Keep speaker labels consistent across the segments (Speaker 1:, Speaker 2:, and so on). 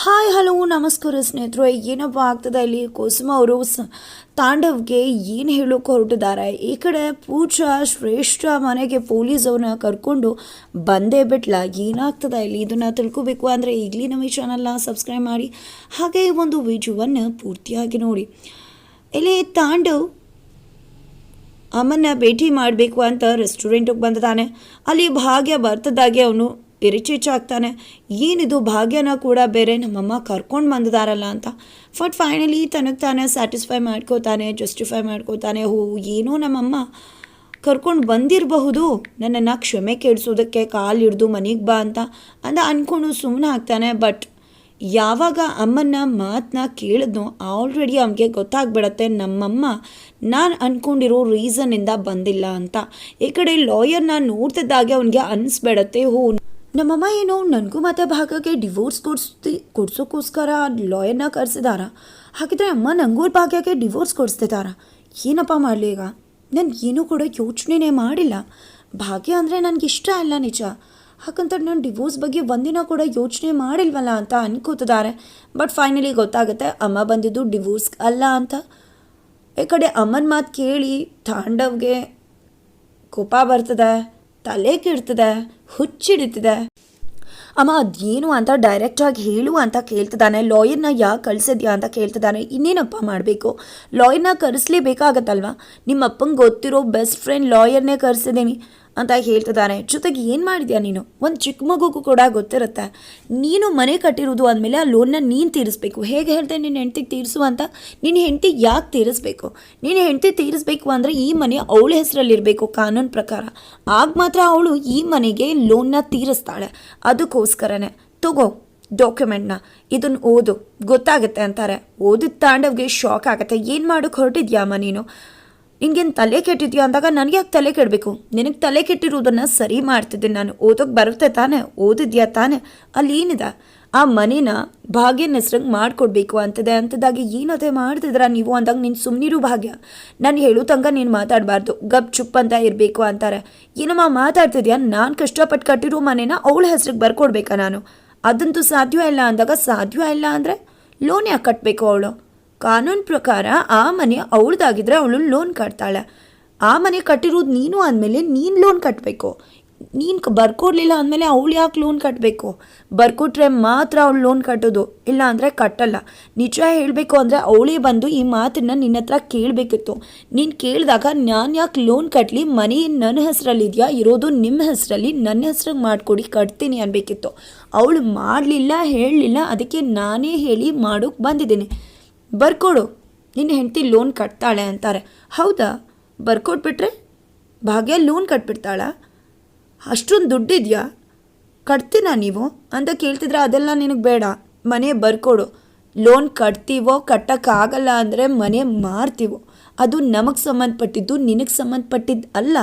Speaker 1: Hi hello ನಮಸ್ಕಾರ ಸ್ನೇಹಿತರು. ಏನಪ್ಪ ಆಗ್ತದೆ ಇಲ್ಲಿ ಕುಸುಮ ಅವರು ತಾಂಡವ್ಗೆ ಏನು ಹೇಳೋಕೆ ಹೊರಟಿದ್ದಾರೆ? ಈ ಕಡೆ ಪೂಜಾ ಶ್ರೇಷ್ಠ ಮನೆಗೆ ಪೊಲೀಸ್ ಅವ್ರನ್ನ ಕರ್ಕೊಂಡು ಬಂದೇ ಬಿಟ್ಲ. ಏನಾಗ್ತದೆ ಇಲ್ಲಿ? ಇದನ್ನು ತಿಳ್ಕೊಬೇಕು ಅಂದರೆ ಈಗಲೇ ನಮ್ಮ ಈ ಚಾನಲ್ನ ಸಬ್ಸ್ಕ್ರೈಬ್ ಮಾಡಿ. ಹಾಗೆ ಒಂದು ವಿಡಿಯೋವನ್ನು ಪೂರ್ತಿಯಾಗಿ ನೋಡಿ. ಇಲ್ಲಿ ತಾಂಡವ್ ಅಮ್ಮನ್ನ ಭೇಟಿ ಮಾಡಬೇಕು ಅಂತ ರೆಸ್ಟೋರೆಂಟಿಗೆ ಬಂದಿದ್ದಾನೆ. ಅಲ್ಲಿ ಭಾಗ್ಯ ಬರ್ತದಾಗೆ ಅವನು ಆಗ್ತಾನೆ ಏನಿದು, ಭಾಗ್ಯನ ಕೂಡ ಬೇರೆ, ನಮ್ಮಮ್ಮ ಕರ್ಕೊಂಡು ಬಂದಿದಾರಲ್ಲ ಅಂತ. ಬಟ್ ಫೈನಲಿ ತನಗೆ ತಾನೇ ಸ್ಯಾಟಿಸ್ಫೈ ಮಾಡ್ಕೋತಾನೆ ಜಸ್ಟಿಫೈ ಮಾಡ್ಕೋತಾನೆ. ಹೋ, ಏನೋ ನಮ್ಮಮ್ಮ ಕರ್ಕೊಂಡು ಬಂದಿರಬಹುದು. ನನ್ನನ್ನು ಕ್ಷಮೆ ಕೇಳಿಸೋದಕ್ಕೆ ಕಾಲು ಹಿಡ್ದು ಮನೆಗೆ ಬಾ ಅಂತ ಅಂತ ಅಂದ್ಕೊಂಡು ಸುಮ್ಮನೆ ಆಗ್ತಾನೆ. ಬಟ್ ಯಾವಾಗ ಅಮ್ಮನ ಮಾತನ್ನ ಕೇಳಿದ್ನೋ ಆಲ್ರೆಡಿ ಅವನಿಗೆ ಗೊತ್ತಾಗ್ಬಿಡತ್ತೆ, ನಮ್ಮಮ್ಮ ನಾನು ಅಂದ್ಕೊಂಡಿರೋ ರೀಸನ್ನಿಂದ ಬಂದಿಲ್ಲ ಅಂತ. ಈ ಕಡೆ ಲಾಯರ್ನ ನೋಡ್ತಿದ್ದಾಗೆ ಅವನಿಗೆ ಅನಿಸ್ಬಿಡತ್ತೆ, ಹೋ ನಮ್ಮಮ್ಮ ಏನೋ ನನಗೂ ಮತ್ತೆ ಭಾಗಕ್ಕೆ ಡಿವೋರ್ಸ್ ಕೊಡಿಸ್ತಿ ಕೊಡ್ಸೋಕ್ಕೋಸ್ಕರ ಲಾಯರ್ನ ಕರೆಸಿದಾರ. ಹಾಗಿದ್ರೆ ಅಮ್ಮ ನನಗೂ ಭಾಗ್ಯಕ್ಕೆ ಡಿವೋರ್ಸ್ ಕೊಡಿಸ್ತಿದ್ದಾರ ಏನಪ್ಪ ಮಾಡಲಿ ಈಗ? ನಾನು ಏನೂ ಕೂಡ ಯೋಚನೆನೇ ಮಾಡಿಲ್ಲ. ಭಾಗ್ಯ ಅಂದರೆ ಇಷ್ಟ ಇಲ್ಲ ನಿಜ. ಹಾಗಂತ ನಾನು ಡಿವೋರ್ಸ್ ಬಗ್ಗೆ ಒಂದಿನ ಕೂಡ ಯೋಚನೆ ಮಾಡಿಲ್ವಲ್ಲ ಅಂತ ಅನ್ಕೋತಿದ್ದಾರೆ ಬಟ್ ಫೈನಲಿ ಗೊತ್ತಾಗುತ್ತೆ, ಅಮ್ಮ ಬಂದಿದ್ದು ಡಿವೋರ್ಸ್ ಅಲ್ಲ ಅಂತ. ಈ ಕಡೆ ಅಮ್ಮನ ಮಾತು ಕೇಳಿ ತಾಂಡವ್ಗೆ ಕೋಪ ಬರ್ತದೆ. ತಲೆ ಕೆಡ್ತದೆ ಹುಚ್ಚಿಡಿತದೆ. ಅಮ್ಮ, ಅದೇನು ಅಂತ ಡೈರೆಕ್ಟಾಗಿ ಹೇಳು ಅಂತ ಕೇಳ್ತಿದ್ದಾನೆ. ಲಾಯರ್ನ ಯಾಕೆ ಕಳಿಸಿದ್ಯಾ ಅಂತ ಕೇಳ್ತಿದ್ದಾನೆ. ಇನ್ನೇನಪ್ಪ ಮಾಡಬೇಕು? ಲಾಯರ್ನ ಕರೆಸ್ಲೇಬೇಕಾಗತ್ತಲ್ವ? ನಿಮ್ಮ ಅಪ್ಪಂಗೆ ಗೊತ್ತಿರೋ ಬೆಸ್ಟ್ ಫ್ರೆಂಡ್ ಲಾಯರ್ನೇ ಕರೆಸಿದ್ದೀನಿ. ಅಂತ ಹೇಳ್ತಿದ್ದಾನೆ ಜೊತೆಗೆ ಏನು ಮಾಡಿದ್ಯಾ ನೀನು? ಒಂದು ಚಿಕ್ಕ ಮಗುಗೂ ಕೂಡ ಗೊತ್ತಿರುತ್ತೆ. ನೀನು ಮನೆ ಕಟ್ಟಿರೋದು ಅಂದಮೇಲೆ ಆ ಲೋನ್ನ ನೀನು ತೀರಿಸ್ಬೇಕು. ಹೇಗೆ ಹೇಳ್ತೇನೆ ನಿನ್ನ ಹೆಂಡ್ತಿಗೆ ತೀರಿಸು ಅಂತ? ನಿನ್ನ ಹೆಂಡ್ತಿ ಯಾಕೆ ತೀರಿಸ್ಬೇಕು? ನಿನ್ನ ಹೆಂಡ್ತಿ ತೀರಿಸ್ಬೇಕು ಅಂದರೆ ಈ ಮನೆ ಅವಳ ಹೆಸರಲ್ಲಿರಬೇಕು ಕಾನೂನು ಪ್ರಕಾರ. ಆಗ ಮಾತ್ರ ಅವಳು ಈ ಮನೆಗೆ ಲೋನ್ನ ತೀರಿಸ್ತಾಳೆ. ಅದಕ್ಕೋಸ್ಕರನೇ. ತಗೋ ಡಾಕ್ಯುಮೆಂಟ್ನ ಇದನ್ನು ಓದು. ಗೊತ್ತಾಗುತ್ತೆ ಅಂತಾರೆ. ಓದಿದ ತಾಂಡವ್ಗೆ ಶಾಕ್ ಆಗುತ್ತೆ. ಏನು ಮಾಡೋಕ್ಕೆ ಹೊರಟಿದ್ಯಾಮ್ಮ ನೀನು? ನಿನ್ಗೇನು ತಲೆ ಕೆಟ್ಟಿದ್ಯಾ ಅಂದಾಗ ನನಗೆ ಯಾಕೆ ತಲೆ ಕೆಡಬೇಕು? ನಿನಗೆ ತಲೆ ಕೆಟ್ಟಿರುವುದನ್ನು ಸರಿ ಮಾಡ್ತಿದ್ದೆ ನಾನು. ಓದೋಕೆ ಬರುತ್ತೆ ತಾನೆ? ಓದಿದ್ಯಾ ತಾನೆ? ಅಲ್ಲಿ ಏನಿದೆ? ಆ ಮನೇನ ಭಾಗ್ಯನ ಹೆಸ್ರಂಗೆ ಮಾಡಿಕೊಡ್ಬೇಕು ಅಂತದೆ. ಅಂತದಾಗಿ ಏನದೇ ಮಾಡ್ತಿದ್ರ ನೀವು ಅಂದಾಗ ನೀನು ಸುಮ್ಮನಿರು ಭಾಗ್ಯ. ನಾನು ಹೇಳೋ ತಂಗ ನೀನು ಮಾತಾಡಬಾರ್ದು. ಗಪ್ ಚುಪ್ ಅಂತ ಇರಬೇಕು ಅಂತಾರೆ. ಏನಮ್ಮ ಮಾತಾಡ್ತಿದ್ಯಾ? ನಾನು ಕಷ್ಟಪಟ್ಟು ಕಟ್ಟಿರೋ ಮನೇನ ಅವಳ ಹೆಸ್ರಿಗೆ ಬರ್ಕೊಡ್ಬೇಕಾ ನಾನು? ಅದಂತೂ ಸಾಧ್ಯ ಇಲ್ಲ ಅಂದಾಗ ಸಾಧ್ಯ ಇಲ್ಲ ಅಂದರೆ ಲೋನ್ ಯಾಕೆ ಕಟ್ಟಬೇಕು ಅವಳು. ಕಾನೂನು ಪ್ರಕಾರ ಆ ಮನೆ ಅವಳದಾಗಿದ್ರೆ ಅವಳು ಲೋನ್ ಕಟ್ತಾಳೆ. ಆ ಮನೆ ಕಟ್ಟಿರೋದು ನೀನು ಅಂದಮೇಲೆ ನೀನು ಲೋನ್ ಕಟ್ಟಬೇಕು ನೀನು ಬರ್ಕೊಡ್ಲಿಲ್ಲ ಅಂದಮೇಲೆ ಅವಳು ಯಾಕೆ ಲೋನ್ ಕಟ್ಟಬೇಕು ಬರ್ಕೊಟ್ರೆ ಮಾತ್ರ ಅವಳು ಲೋನ್ ಕಟ್ಟೋದು ಇಲ್ಲ ಅಂದರೆ ಕಟ್ಟಲ್ಲ. ನಿಜ ಹೇಳಬೇಕು ಅಂದರೆ ಅವಳೇ ಬಂದು ಈ ಮಾತನ್ನು ನಿನ್ನ ಹತ್ರ ಕೇಳಬೇಕಿತ್ತು. ನೀನು ಕೇಳಿದಾಗ ನಾನು ಯಾಕೆ ಲೋನ್ ಕಟ್ಟಲಿ ಮನೆ ನನ್ನ ಹೆಸರಲ್ಲಿದೆಯಾ ಇರೋದು ನಿಮ್ಮ ಹೆಸರಲ್ಲಿ ನನ್ನ ಹೆಸ್ರಿಗೆ ಮಾಡಿಕೊಡಿ, ಕಟ್ತೀನಿ ಅನ್ಬೇಕಿತ್ತು. ಅವಳು ಮಾಡಲಿಲ್ಲ, ಹೇಳಲಿಲ್ಲ, ಅದಕ್ಕೆ ನಾನೇ ಹೇಳಿ ಮಾಡೋಕ್ಕೆ ಬಂದಿದ್ದೀನಿ. ಬರ್ಕೊಡು. ನಿನ್ನ ಹೆಂಡತಿ ಲೋನ್ ಕಟ್ತಾಳೆ ಅಂತಾರೆ. ಹೌದಾ? ಬರ್ಕೊಟ್ಬಿಟ್ರೆ ಭಾಗ್ಯ ಲೋನ್ ಕಟ್ಬಿಡ್ತಾಳ? ಅಷ್ಟೊಂದು ದುಡ್ಡಿದೆಯಾ? ಕಟ್ತೀನಾ ನೀವು? ಅಂತ ಕೇಳ್ತಿದ್ರೆ ಅದೆಲ್ಲ ನಿನಗೆ ಬೇಡ. ಮನೆ ಬರ್ಕೊಡು. ಲೋನ್ ಕಟ್ತೀವೋ ಕಟ್ಟೋಕ್ಕಾಗಲ್ಲ ಅಂದರೆ ಮನೆ ಮಾರ್ತೀವೋ? ಅದು ನಮಗೆ ಸಂಬಂಧಪಟ್ಟಿದ್ದು, ನಿನಗೆ ಸಂಬಂಧಪಟ್ಟಿದ್ದು ಅಲ್ಲ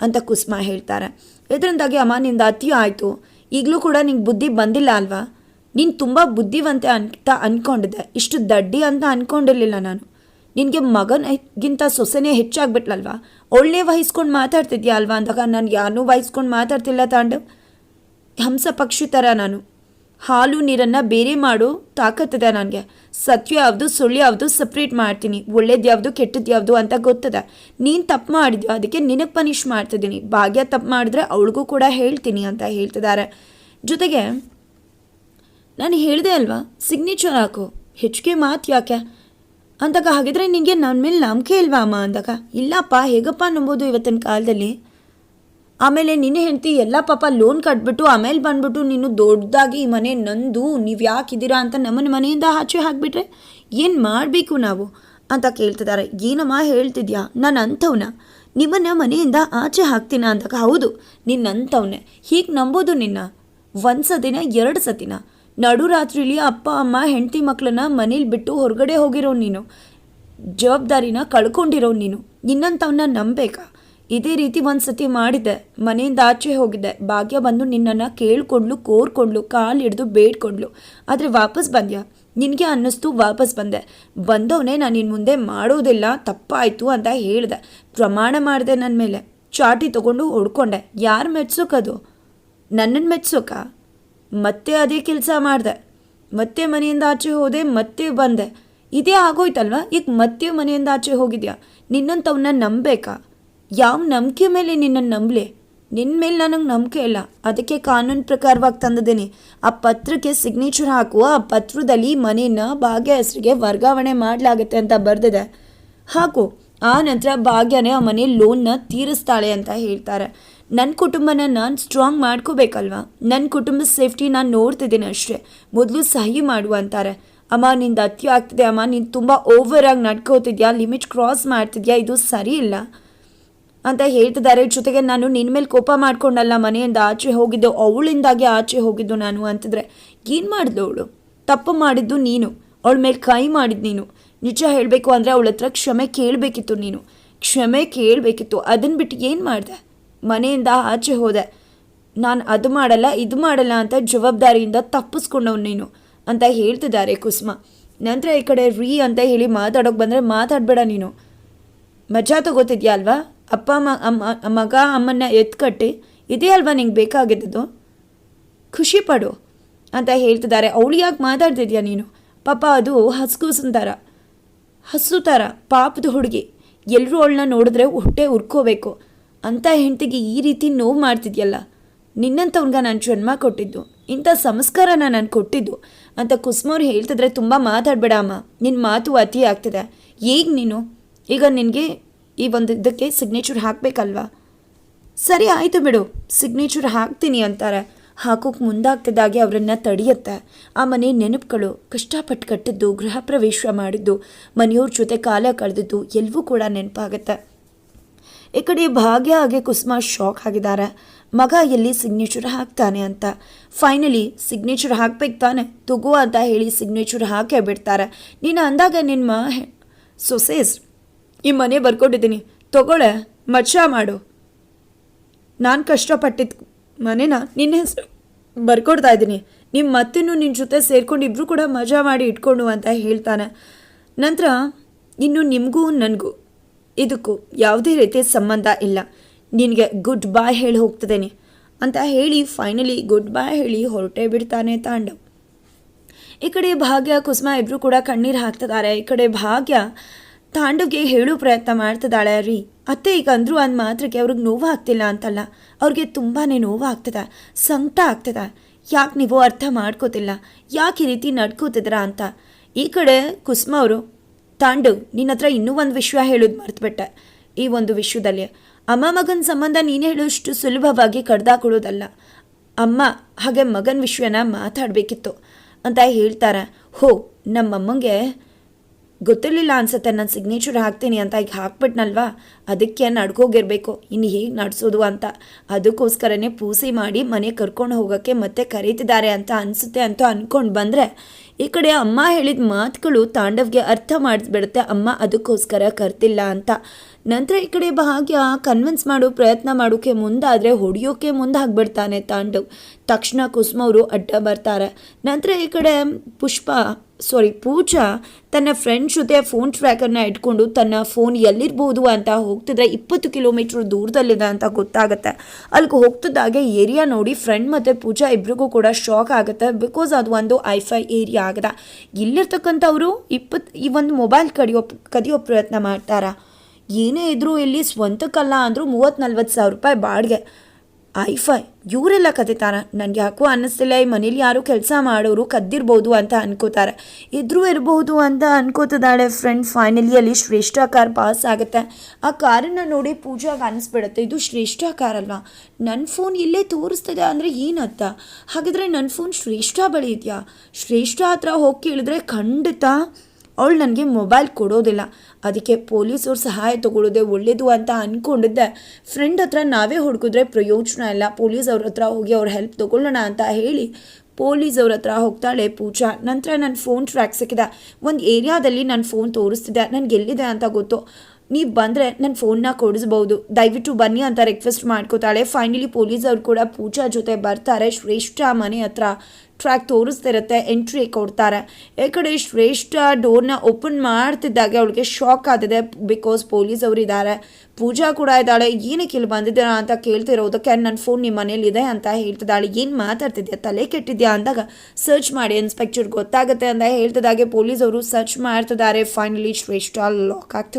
Speaker 1: ಅಂತ ಕುಸುಮ ಹೇಳ್ತಾರೆ. ಇದರಿಂದಾಗಿ ಅಮ್ಮ ನಿಂದ ಅತಿಯೂ ಆಯಿತು ಈಗಲೂ ಕೂಡ ನಿಂಗೆ ಬುದ್ಧಿ ಬಂದಿಲ್ಲ ಅಲ್ವಾ? ನೀನು ತುಂಬ ಬುದ್ಧಿವಂತೆ ಅಂತ ಅಂದ್ಕೊಂಡಿದ್ದೆ ಇಷ್ಟು ದಡ್ಡಿ ಅಂತ ಅಂದ್ಕೊಂಡಿರಲಿಲ್ಲ ನಾನು. ನಿನಗೆ ಮಗನಿಗಿಂತ ಸೊಸೆನೇ ಹೆಚ್ಚಾಗ್ಬಿಟ್ಲಲ್ವಾ? ಒಳ್ಳೆ ವಹಿಸ್ಕೊಂಡು ಮಾತಾಡ್ತಿದ್ಯಾ ಅಲ್ವಾ ಅಂದಾಗ ನಾನು ಯಾರನ್ನೂ ವಹಿಸ್ಕೊಂಡು ಮಾತಾಡ್ತಿಲ್ಲ ತಾಂಡು. ಹಂಸ ಪಕ್ಷಿ ಥರ ನಾನು. ಹಾಲು ನೀರನ್ನು ಬೇರೆ ಮಾಡೋ, ತಾಕತ್ತಿದೆ ನನಗೆ. ಸತ್ಯ ಯಾವುದು, ಸುಳ್ಳು ಯಾವುದು, ಸಪ್ರೇಟ್ ಮಾಡ್ತೀನಿ. ಒಳ್ಳೇದು ಯಾವುದು ಕೆಟ್ಟದ್ದು ಯಾವುದು ಅಂತ ಗೊತ್ತದೆ. ನೀನು ತಪ್ಪು ಮಾಡಿದ್ಯೋ? ಅದಕ್ಕೆ ನಿನಗೆ ಪನಿಷ್ ಮಾಡ್ತಿದ್ದೀನಿ. ಭಾಗ್ಯ ತಪ್ಪು ಮಾಡಿದ್ರೆ ಅವಳಿಗೂ ಕೂಡ ಹೇಳ್ತೀನಿ ಅಂತ ಹೇಳ್ತಿದ್ದಾರೆ ಜೊತೆಗೆ ನಾನು ಹೇಳಿದೆ ಅಲ್ವಾ ಸಿಗ್ನೇಚರ್ ಹಾಕು. ಹೆಚ್ಚಿಗೆ ಮಾತು ಯಾಕೆ? ಅಂದಾಗ ಹಾಗಿದ್ರೆ ನಿನಗೆ ನನ್ನ ಮೇಲೆ ನಂಬಿಕೆ ಇಲ್ವಾ ಅಮ್ಮ ಅಂದಾಗ? ಇಲ್ಲಪ್ಪ, ಹೇಗಪ್ಪ ನಂಬೋದು ಇವತ್ತಿನ ಕಾಲದಲ್ಲಿ? ಆಮೇಲೆ ನಿನ್ನೆ ಹೆಂಡ್ತಿ ಎಲ್ಲ ಪಾಪ ಲೋನ್ ಕಟ್ಬಿಟ್ಟು ಆಮೇಲೆ ಬಂದ್ಬಿಟ್ಟು ನೀನು ದೊಡ್ಡದಾಗಿ ಈ ಮನೆ ನಂದು, ನೀವು ಯಾಕಿದ್ದೀರಾ ಅಂತ ನಮ್ಮನ ಮನೆಯಿಂದ ಆಚೆ ಹಾಕಿಬಿಟ್ರೆ ಏನು ಮಾಡಬೇಕು ನಾವು? ಅಂತ ಕೇಳ್ತಿದ್ದಾರೆ ಏನಮ್ಮ ಹೇಳ್ತಿದ್ಯಾ? ನಾನು ಅಂಥವ್ನ. ನಿಮ್ಮನ್ನ ಮನೆಯಿಂದ ಆಚೆ ಹಾಕ್ತೀನ ಅಂದಾಗ? ಹೌದು ನಿನ್ನಂಥವ್ನೆ ಹೀಗೆ ನಂಬೋದು ನಿನ್ನ. ಒಂದು ಸತಿನ ಎರಡು ಸತಿನ. ನಡು ರಾತ್ರಿಲಿ ಅಪ್ಪ, ಅಮ್ಮ, ಹೆಂಡತಿ ಮಕ್ಕಳನ್ನ ಮನೇಲಿ ಬಿಟ್ಟು ಹೊರಗಡೆ ಹೋಗಿರೋ ನೀನು. ಜವಾಬ್ದಾರಿನ ಕಳ್ಕೊಂಡಿರೋ ನೀನು. ನಿನ್ನಂಥವನ್ನ ನಂಬೇಕಾ? ಇದೇ ರೀತಿ ಒಂದು ಸತಿ ಮಾಡಿದೆ. ಮನೆಯಿಂದ ಆಚೆ ಹೋಗಿದ್ದೆ. ಭಾಗ್ಯ ಬಂದು ನಿನ್ನನ್ನು ಕೇಳ್ಕೊಂಡ್ಲು, ಕೋರ್ಕೊಂಡ್ಲು, ಕಾಲು ಹಿಡಿದು ಬೇಡ್ಕೊಂಡ್ಲು. ಆದರೆ ವಾಪಸ್ ಬಂದ್ಯಾ? ನಿನಗೆ ಅನ್ನಿಸ್ತು ವಾಪಸ್ ಬಂದೆ. ಬಂದವನೇ ನಾನು ಇನ್ನು ಮುಂದೆ ಮಾಡೋದಿಲ್ಲ, ತಪ್ಪಾಯಿತು ಅಂತ ಹೇಳಿದೆ. ಪ್ರಮಾಣ ಮಾಡಿದೆ ನನ್ನ ಮೇಲೆ. ಚಾಟಿ ತೊಗೊಂಡು ಹೊಡ್ಕೊಂಡೆ. ಯಾರು ಮೆಚ್ಸೋಕದು ನನ್ನನ್ನು ಮೆಚ್ಸೋಕ? ಮತ್ತೆ ಅದೇ ಕೆಲಸ ಮಾಡಿದೆ. ಮತ್ತೆ ಮನೆಯಿಂದ ಆಚೆ ಹೋದೆ, ಮತ್ತೆ ಬಂದೆ. ಇದೇ ಆಗೋಯ್ತಲ್ವಾ? ಈಗ ಮತ್ತೆ ಮನೆಯಿಂದ ಆಚೆ ಹೋಗಿದ್ಯಾ? ನಿನ್ನಂಥವನ್ನ ನಂಬೇಕಾ ಯಾವ ನಂಬಿಕೆ ಮೇಲೆ ನಿನ್ನನ್ನು ನಂಬಲಿ? ನಿನ್ನ ಮೇಲೆ ನನಗೆ ನಂಬಿಕೆ ಇಲ್ಲ. ಅದಕ್ಕೆ ಕಾನೂನು ಪ್ರಕಾರವಾಗಿ ತಂದಿದ್ದೀನಿ ಆ ಪತ್ರಕ್ಕೆ ಸಿಗ್ನೇಚರ್ ಹಾಕುವ ಆ ಪತ್ರದಲ್ಲಿ ಮನೆಯನ್ನು ಭಾಗ್ಯ ಹೆಸರಿಗೆ ವರ್ಗಾವಣೆ ಮಾಡಲಾಗುತ್ತೆ ಅಂತ ಬರೆದಿದೆ. ಹಾಕು. ಆ ನಂತರ ಭಾಗ್ಯನೇ ಆ ಮನೆ ಲೋನ್ನ ತೀರಿಸ್ತಾಳೆ ಅಂತ ಹೇಳ್ತಾರೆ. ನನ್ನ ಕುಟುಂಬನ ನಾನು ಸ್ಟ್ರಾಂಗ್ ಮಾಡ್ಕೋಬೇಕಲ್ವಾ? ನನ್ನ ಕುಟುಂಬದ ಸೇಫ್ಟಿ ನಾನು ನೋಡ್ತಿದ್ದೀನಿ ಅಷ್ಟೇ. ಮೊದಲು ಸಹಿ ಮಾಡು ಅಂತಾರೆ. ಅಮ್ಮ, ನಿಂದು ಅತಿ ಆಗ್ತಿದೆ ಅಮ್ಮ, ನೀನು ತುಂಬ ಓವರಾಗಿ ನಡ್ಕೋತಿದ್ಯಾ? ಲಿಮಿಟ್ ಕ್ರಾಸ್ ಮಾಡ್ತಿದ್ಯಾ? ಇದು ಸರಿ ಇಲ್ಲ ಅಂತ ಹೇಳ್ತಿದ್ದಾರೆ. ಜೊತೆಗೆ ನಾನು ನಿನ್ನ ಮೇಲೆ ಕೋಪ ಮಾಡ್ಕೊಂಡಲ್ಲ ಮನೆಯಿಂದ ಆಚೆ ಹೋಗಿದ್ದು, ಅವಳಿಂದಾಗಿ ಆಚೆ ಹೋಗಿದ್ದು ನಾನು ಅಂತಿದ್ರೆ, ಏನು ಮಾಡಿದ್ಲು ಅವಳು? ತಪ್ಪು ಮಾಡಿದ್ದು ನೀನು. ಅವಳ ಮೇಲೆ ಕೈ ಮಾಡಿದ್ದು ನೀನು. ನಿಜ ಹೇಳಬೇಕು ಅಂದರೆ ಅವಳ ಹತ್ರ ಕ್ಷಮೆ ಕೇಳಬೇಕಿತ್ತು ನೀನು. ಕ್ಷಮೆ ಕೇಳಬೇಕಿತ್ತು. ಅದನ್ನು ಬಿಟ್ಟು ಏನು ಮಾಡಿದೆ? ಮನೆಯಿಂದ ಆಚೆ ಹೋದೆ. ನಾನು ಅದು ಮಾಡಲ್ಲ, ಇದು ಮಾಡಲ್ಲ ಅಂತ ಜವಾಬ್ದಾರಿಯಿಂದ ತಪ್ಪಿಸ್ಕೊಂಡವ್ ನೀನು ಅಂತ ಹೇಳ್ತಿದ್ದಾರೆ ಕುಸುಮ. ನಂತರ ಈ ಕಡೆ ರೀ ಅಂತ ಹೇಳಿ ಮಾತಾಡೋಕೆ ಬಂದರೆ ಮಾತಾಡಬೇಡ ನೀನು. ಮಜಾ ತಗೋತಿದ್ಯಾ ಅಲ್ವಾ? ಅಪ್ಪ, ಅಮ್ಮ ಅಮ್ಮ, ಮಗ, ಅಮ್ಮನ್ನ ಎತ್ಕಟ್ಟಿ ಇದೇ ಅಲ್ವಾ ನಿಂಗೆ ಬೇಕಾಗಿದ್ದದು ಖುಷಿ ಪಡು ಅಂತ ಹೇಳ್ತಿದ್ದಾರೆ. ಅವಳು ಯಾಕೆ ಮಾತಾಡ್ತಿದ್ಯಾ ನೀನು? ಪಾಪ ಅದು ಹಸ್ಕೂಸನ್ ಥರ ಹಸು ಥರ ಪಾಪದ ಹುಡುಗಿ. ಎಲ್ಲರೂ ಅವಳನ್ನ ನೋಡಿದ್ರೆ ಹೊಟ್ಟೆ ಉರ್ಕೋಬೇಕು. ಅಂತ ಹೆಂಡತಿಗೆ ಈ ರೀತಿ ನೋವು ಮಾಡ್ತಿದ್ಯಲ್ಲ? ನಿನ್ನಂಥವ್ನಿಗೆ ನಾನು ಜನ್ಮ ಕೊಟ್ಟಿದ್ದು, ಇಂಥ ಸಂಸ್ಕಾರನ ನಾನು ಕೊಟ್ಟಿದ್ದು ಅಂತ ಕುಸುಮವ್ರು ಹೇಳ್ತಿದ್ರೆ ತುಂಬ ಮಾತಾಡಬೇಡ ಅಮ್ಮ. ನಿನ್ನ ಮಾತು ಅತಿ ಆಗ್ತಿದೆ. ಈಗ ನೀನು? ಈಗ ನಿನಗೆ ಈ ಒಂದು ಇದಕ್ಕೆ ಸಿಗ್ನೇಚರ್ ಹಾಕಬೇಕಲ್ವಾ? ಸರಿ, ಆಯಿತು ಬಿಡು. ಸಿಗ್ನೇಚರ್ ಹಾಕ್ತೀನಿ ಅಂತಾರೆ. ಹಾಕೋಕೆ ಮುಂದಾಗ್ತಿದ್ದಾಗೆ ಅವರನ್ನು ತಡೆಯುತ್ತೆ. ಆ ಮನೆ ನೆನಪುಗಳು ಕಷ್ಟಪಟ್ಟು ಕಟ್ಟಿದ್ದು, ಗೃಹ ಪ್ರವೇಶ ಮಾಡಿದ್ದು, ಮನೆಯವ್ರ ಜೊತೆ ಕಾಲ ಕಳೆದಿದ್ದು ಎಲ್ಲವೂ ಕೂಡ ನೆನಪಾಗುತ್ತೆ. ಈ ಕಡೆ ಭಾಗ್ಯ ಹಾಗೆ ಕುಸುಮ ಶಾಕ್ ಆಗಿದ್ದಾರೆ ಮಗ ಎಲ್ಲಿ ಸಿಗ್ನೇಚರ್ ಹಾಕ್ತಾನೆ ಅಂತ. ಫೈನಲಿ ಸಿಗ್ನೇಚರ್ ಹಾಕ್ಬೇಕು ತಾನೆ. ತಗೋ ಅಂತ ಹೇಳಿ ಸಿಗ್ನೇಚರ್ ಹಾಕೇ ಬಿಡ್ತಾರೆ. ನೀನು ಅಂದಾಗ ನಿನ್ನ ಮಾ ಸೊಸೇಸ್ ಈ ಮನೆ ಬರ್ಕೊಂಡಿದ್ದೀನಿ. ತಗೊಳ್ಳೆ ಮಚ್ಚ ಮಾಡು. ನಾನು ಕಷ್ಟಪಟ್ಟಿದ್ದು ಮನೇನ ನಿನ್ನ ಹೆಸರು ಬರ್ಕೊಡ್ತಾ ಇದ್ದೀನಿ. ನಿಮ್ಮ ಮತ್ತೇನು ನಿನ್ನ ಜೊತೆ ಸೇರ್ಕೊಂಡು ಇಬ್ಬರು ಕೂಡ ಮಜಾ ಮಾಡಿ ಇಟ್ಕೊಂಡು ಅಂತ ಹೇಳ್ತಾನೆ. ನಂತರ, ಇನ್ನು ನಿಮಗೂ ನನಗೂ ಇದಕ್ಕೂ ಯಾವುದೇ ರೀತಿಯ ಸಂಬಂಧ ಇಲ್ಲ. ನಿನಗೆ ಗುಡ್ ಬಾಯ್ ಹೇಳಿ ಹೋಗ್ತಿದ್ದೇನೆ ಅಂತ ಹೇಳಿ ಫೈನಲಿ ಗುಡ್ ಬಾಯ್ ಹೇಳಿ ಹೊರಟೇ ಬಿಡ್ತಾನೆ ತಾಂಡವ್. ಈ ಕಡೆ ಭಾಗ್ಯ, ಕುಸುಮ ಇಬ್ಬರು ಕೂಡ ಕಣ್ಣೀರು ಹಾಕ್ತಿದ್ದಾರೆ. ಈ ಕಡೆ ಭಾಗ್ಯ ತಾಂಡವ್ಗೆ ಹೇಳೋ ಪ್ರಯತ್ನ ಮಾಡ್ತಿದ್ದಾಳೆ ರೀ. ಅತ್ತೆ ಈಗ ಅಂದರು ಅಂದ ಮಾತ್ರಕ್ಕೆ ಅವ್ರಿಗೆ ನೋವು ಆಗ್ತಿಲ್ಲ ಅಂತಲ್ಲ. ಅವ್ರಿಗೆ ತುಂಬಾ ನೋವು ಆಗ್ತದೆ ಸಂಕಟ ಆಗ್ತದೆ. ಯಾಕೆ ನೀವು ಅರ್ಥ ಮಾಡ್ಕೋತಿಲ್ಲ? ಯಾಕೆ ಈ ರೀತಿ ನಡ್ಕೋತಿದ್ದೀರಾ ಅಂತ? ಈ ಕಡೆ ಕುಸುಮ ಅವರು, ತಾಂಡು ನಿನ್ನ ಹತ್ರ ಇನ್ನೂ ಒಂದು ವಿಷಯ ಹೇಳೋದು ಮರ್ತುಬಿಟ್ಟೆ. ಈ ಒಂದು ವಿಷಯದಲ್ಲಿ, ಅಮ್ಮ ಮಗನ ಸಂಬಂಧ ನೀನು ಹೇಳೋಷ್ಟು ಸುಲಭವಾಗಿ ಕಡ್ದಾಕೊಳ್ಳೋದಲ್ಲ ಅಮ್ಮ ಹಾಗೆ ಮಗನ ವಿಷಯನ ಮಾತಾಡಬೇಕಿತ್ತು. ಅಂತ ಹೇಳ್ತಾರೆ. ಹೋ, ನಮ್ಮಮ್ಮಂಗೆ ಗೊತ್ತಿರಲಿಲ್ಲ ಅನ್ಸುತ್ತೆ ನಾನು ಸಿಗ್ನೇಚರ್ ಹಾಕ್ತೀನಿ ಅಂತ ಈಗ ಹಾಕ್ಬಿಟ್ನಲ್ವಾ? ಅದಕ್ಕೆ ನಡ್ಕೋಗಿರಬೇಕು. ಇನ್ನು ಹೇಗೆ ನಡೆಸೋದು ಅಂತ. ಅದಕ್ಕೋಸ್ಕರನೇ ಪೂಸಿ ಮಾಡಿ ಮನೆ ಕರ್ಕೊಂಡು ಹೋಗೋಕ್ಕೆ ಮತ್ತೆ ಕರೀತಿದ್ದಾರೆ ಅಂತ ಅನಿಸುತ್ತೆ ಅಂತ ಅಂದ್ಕೊಂಡು ಬಂದರೆ ಈ ಕಡೆ ಅಮ್ಮ ಹೇಳಿದ ಮಾತುಗಳು ತಾಂಡವ್ಗೆ ಅರ್ಥ ಮಾಡಿಸ್ಬಿಡುತ್ತೆ ಅಮ್ಮ ಅದಕ್ಕೋಸ್ಕರ ಕರ್ತಿಲ್ಲ ಅಂತ. ನಂತರ ಈ ಕಡೆ ಭಾಗ್ಯ ಕನ್ವಿನ್ಸ್ ಮಾಡೋ ಪ್ರಯತ್ನ ಮಾಡೋಕ್ಕೆ ಮುಂದಾದರೆ ಹೊಡಿಯೋಕೆ ಮುಂದಾಗ್ಬಿಡ್ತಾನೆ ತಾಂಡವ್. ತಕ್ಷಣ ಕುಸುಮವರು ಅಡ್ಡ ಬರ್ತಾರೆ. ನಂತರ ಈ ಕಡೆ ಪುಷ್ಪ ಸಾರಿ ಪೂಜಾ ತನ್ನ ಫ್ರೆಂಡ್ ಜೊತೆ ಫೋನ್ ಟ್ರ್ಯಾಕರ್ನ ಇಟ್ಕೊಂಡು ತನ್ನ ಫೋನ್ ಎಲ್ಲಿರ್ಬೋದು ಅಂತ ಹೋಗ್ತಿದ್ರೆ ಇಪ್ಪತ್ತು ಕಿಲೋಮೀಟ್ರ್ ದೂರದಲ್ಲಿದೆ ಅಂತ ಗೊತ್ತಾಗುತ್ತೆ. ಅಲ್ಲಿಗೆ ಹೋಗ್ತಿದ್ದಾಗೆ ಏರಿಯಾ ನೋಡಿ ಫ್ರೆಂಡ್ ಮತ್ತು ಪೂಜಾ ಇಬ್ರಿಗೂ ಕೂಡ ಶಾಕ್ ಆಗುತ್ತೆ ಬಿಕಾಸ್ ಅದು ಒಂದು ಐಫೈ ಏರಿಯಾ ಆಗಿದೆ. ಇಲ್ಲಿರ್ತಕ್ಕಂಥವ್ರು ಇಪ್ಪತ್ತು ಈ ಒಂದು ಮೊಬೈಲ್ ಕಡಿಯೋ, ಕದಿಯೋ ಪ್ರಯತ್ನ ಮಾಡ್ತಾರೆ? ಏನೇ ಇದ್ದರೂ ಇಲ್ಲಿ ಸ್ವಂತಕ್ಕಲ್ಲ ಅಂದರೂ ಮೂವತ್ತು ನಲ್ವತ್ತು ಸಾವಿರ ರೂಪಾಯಿ ಬಾಡಿಗೆ. ಐಫೈ ಇವರೆಲ್ಲ ಕದೀತಾರ? ನನಗೆ ಯಾಕೋ ಅನ್ನಿಸ್ತಿಲ್ಲ, ಈ ಮನೇಲಿ ಯಾರು ಕೆಲಸ ಮಾಡೋರು ಕದ್ದಿರ್ಬೋದು ಅಂತ ಅನ್ಕೋತಾರೆ. ಇದ್ರೂ ಇರಬಹುದು ಅಂತ ಅನ್ಕೋತಿದ್ದಾಳೆ ಫ್ರೆಂಡ್ ಫೈನಲಿ ಅಲ್ಲಿ ಶ್ರೇಷ್ಠ ಕಾರ್ ಪಾಸ್ ಆಗುತ್ತೆ. ಆ ಕಾರನ್ನು ನೋಡಿ ಪೂಜಾಗೆ ಅನಿಸ್ಬಿಡುತ್ತೆ, ಇದು ಶ್ರೇಷ್ಠ ಕಾರ್ ಅಲ್ವಾ? ನನ್ನ ಫೋನ್ ಇಲ್ಲೇ ತೋರಿಸ್ತದೆ ಅಂದರೆ ಏನರ್ಥ? ಹಾಗಿದ್ರೆ ನನ್ನ ಫೋನ್ ಶ್ರೇಷ್ಠ ಬಳಿ ಇದೆಯಾ? ಶ್ರೇಷ್ಠ ಹತ್ರ ಹೋಗಿ ಕೇಳಿದ್ರೆ ಖಂಡಿತ ಅವಳು ನನಗೆ ಮೊಬೈಲ್ ಕೊಡೋದಿಲ್ಲ. ಅದಕ್ಕೆ ಪೊಲೀಸವ್ರ ಸಹಾಯ ತಗೊಳ್ಳೋದೇ ಒಳ್ಳೇದು ಅಂತ ಅಂದ್ಕೊಂಡಿದ್ದೆ ಫ್ರೆಂಡ್ ಹತ್ರ ನಾವೇ ಹುಡುಕಿದ್ರೆ ಪ್ರಯೋಜನ ಇಲ್ಲ. ಪೊಲೀಸ್ ಅವ್ರ ಹತ್ರ ಹೋಗಿ ಅವ್ರ ಹೆಲ್ಪ್ ತಗೊಳ್ಳೋಣ ಅಂತ ಹೇಳಿ ಪೊಲೀಸ್ ಅವ್ರ ಹತ್ರ ಹೋಗ್ತಾಳೆ ಪೂಜಾ. ನಂತರ ನನ್ನ ಫೋನ್ ಟ್ರ್ಯಾಕ್ ಸಿಕ್ಕಿದೆ. ಒಂದು ಏರಿಯಾದಲ್ಲಿ ನನ್ನ ಫೋನ್ ತೋರಿಸ್ತಿದೆ. ನನಗೆ ಎಲ್ಲಿದೆ ಅಂತ ಗೊತ್ತು. ನೀವು ಬಂದರೆ ನನ್ನ ಫೋನ್ನ ಕೊಡಿಸ್ಬೋದು. ದಯವಿಟ್ಟು ಬನ್ನಿ ಅಂತ ರಿಕ್ವೆಸ್ಟ್ ಮಾಡ್ಕೋತಾಳೆ. ಫೈನಲಿ ಪೊಲೀಸ್ ಅವ್ರು ಕೂಡ ಪೂಜಾ ಜೊತೆ ಬರ್ತಾರೆ. ಶ್ರೇಷ್ಠ ಮನೆ ಹತ್ರ ಟ್ರ್ಯಾಕ್ ತೋರಿಸ್ತಿರುತ್ತೆ ಎಂಟ್ರಿ ಕೊಡ್ತಾರೆ. ಈ ಕಡೆ ಶ್ರೇಷ್ಠ ಡೋರ್ನ ಓಪನ್ ಮಾಡ್ತಿದ್ದಾಗ ಅವಳಿಗೆ ಶಾಕ್ ಆಗಿದೆ ಬಿಕಾಸ್ ಪೊಲೀಸ್ ಅವರು ಇದ್ದಾರೆ ಪೂಜಾ ಕೂಡ ಇದ್ದಾಳೆ, ಏನಕ್ಕೆ ಇಲ್ಲಿ ಬಂದಿದ್ದೀರಾ ಅಂತ ಕೇಳ್ತಿರೋದಕ್ಕೆ ನನ್ನ ಫೋನ್ ನಿಮ್ಮ ಮನೇಲಿದೆ ಅಂತ ಹೇಳ್ತಿದ್ದಾಳೆ. ಏನು ಮಾತಾಡ್ತಿದ್ಯಾ? ತಲೆ ಕೆಟ್ಟಿದ್ಯಾ? ಅಂದಾಗ ಸರ್ಚ್ ಮಾಡಿ ಇನ್ಸ್ಪೆಕ್ಟರ್ ಗೊತ್ತಾಗುತ್ತೆ ಅಂತ ಹೇಳ್ತಿದ್ದಾಗೆ ಪೊಲೀಸ್ ಅವರು ಸರ್ಚ್ ಮಾಡ್ತಿದ್ದಾರೆ. ಫೈನಲಿ ಶ್ರೇಷ್ಠ ಲಾಕ್ ಆಗ್ತಿದೆ.